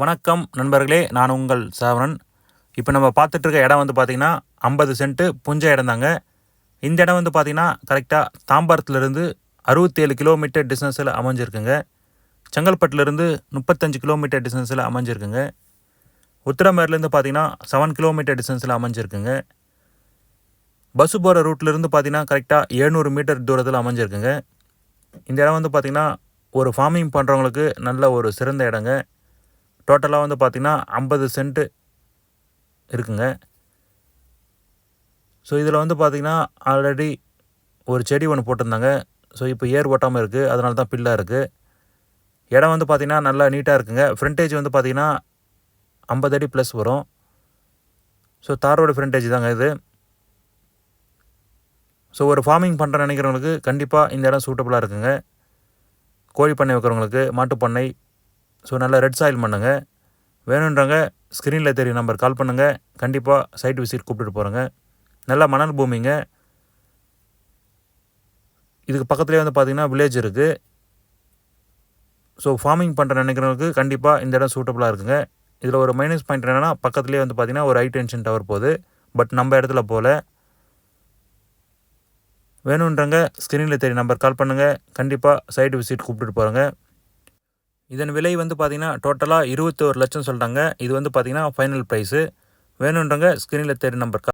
வணக்கம் நண்பர்களே நான் உங்கள் சாவரன். இப்போ நம்ம பார்த்துட்ருக்க இடம் வந்து பார்த்திங்கன்னா ஐம்பது சென்ட்டு புஞ்ச இடம் தாங்க. இந்த இடம் வந்து பார்த்திங்கன்னா கரெக்டாக தாம்பரத்துலேருந்து அறுபத்தேழு கிலோமீட்டர் டிஸ்டன்ஸில் அமைஞ்சிருக்குங்க. செங்கல்பட்டுலேருந்து முப்பத்தஞ்சு கிலோமீட்டர் டிஸ்டன்ஸில் அமைஞ்சிருக்குங்க. உத்திரமேர்லேருந்து பார்த்தீங்கன்னா செவன் கிலோமீட்டர் டிஸ்டன்ஸில் அமைஞ்சிருக்குங்க. பஸ்ஸு போகிற ரூட்லேருந்து பார்த்திங்கன்னா கரெக்டாக எழுநூறு மீட்டர் தூரத்தில் அமைஞ்சிருக்குங்க. இந்த இடம் வந்து பார்த்திங்கன்னா ஒரு ஃபார்மிங் பண்ணுறவங்களுக்கு நல்ல ஒரு சிறந்த இடங்க. டோட்டலாக வந்து பார்த்திங்கன்னா ஐம்பது சென்ட்டு இருக்குங்க. ஸோ இதில் வந்து பார்த்திங்கன்னா ஆல்ரெடி ஒரு செடி ஒன்று போட்டிருந்தாங்க. ஸோ இப்போ ஏர் ஓட்டாமல் இருக்குது அதனால தான் பில்லாக இருக்குது இடம் வந்து பார்த்திங்கன்னா நல்லா நீட்டாக இருக்குங்க. ஃப்ரண்டேஜ் வந்து பார்த்திங்கன்னா ஐம்பது அடி ப்ளஸ் வரும். ஸோ தாரோட ஃப்ரண்டேஜ் தாங்க இது. ஸோ ஒரு ஃபார்மிங் பண்ணுற நினைக்கிறவங்களுக்கு கண்டிப்பாக இந்த இடம் சூட்டபுளாக இருக்குங்க. கோழி பண்ணை வைக்கிறவங்களுக்கு மாட்டுப்பண்ணை ஸோ நல்லா ரெட் சாயில் பண்ணுங்க. வேணுன்றவங்க ஸ்க்ரீனில் தெரிய நம்பர் கால் பண்ணுங்கள் கண்டிப்பாக சைட் விசிட் கூப்பிட்டுட்டு போகிறேங்க நல்லா மணல் பூமிங்க. இதுக்கு பக்கத்துலேயே வந்து பார்த்திங்கன்னா வில்லேஜ் இருக்குது ஸோ ஃபார்மிங் பண்ணுற நினைக்கிறவங்களுக்கு கண்டிப்பாக இந்த இடம் சூட்டபுளாக இருக்குங்க. இதில் ஒரு மைனஸ் பாயிண்ட் என்னென்னா பக்கத்துலேயே வந்து பார்த்திங்கன்னா ஒரு ஹை டென்ஷன் டவர் போகுது. பட் நம்ம இடத்துல போகல. வேணுன்றங்க ஸ்க்ரீனில் தெரிய நம்பர் கால் பண்ணுங்கள் கண்டிப்பாக சைட் விசிட் கூப்பிட்டுட்டு போகிறேங்க இதன் விலை வந்து பார்த்திங்கன்னா டோட்டலாக இருபத்தோரு லட்சம் சொல்கிறாங்க இது வந்து பார்த்திங்கன்னா ஃபைனல் ப்ரைஸு வேணுன்றங்க ஸ்க்ரீனில் தேர் நம்பர்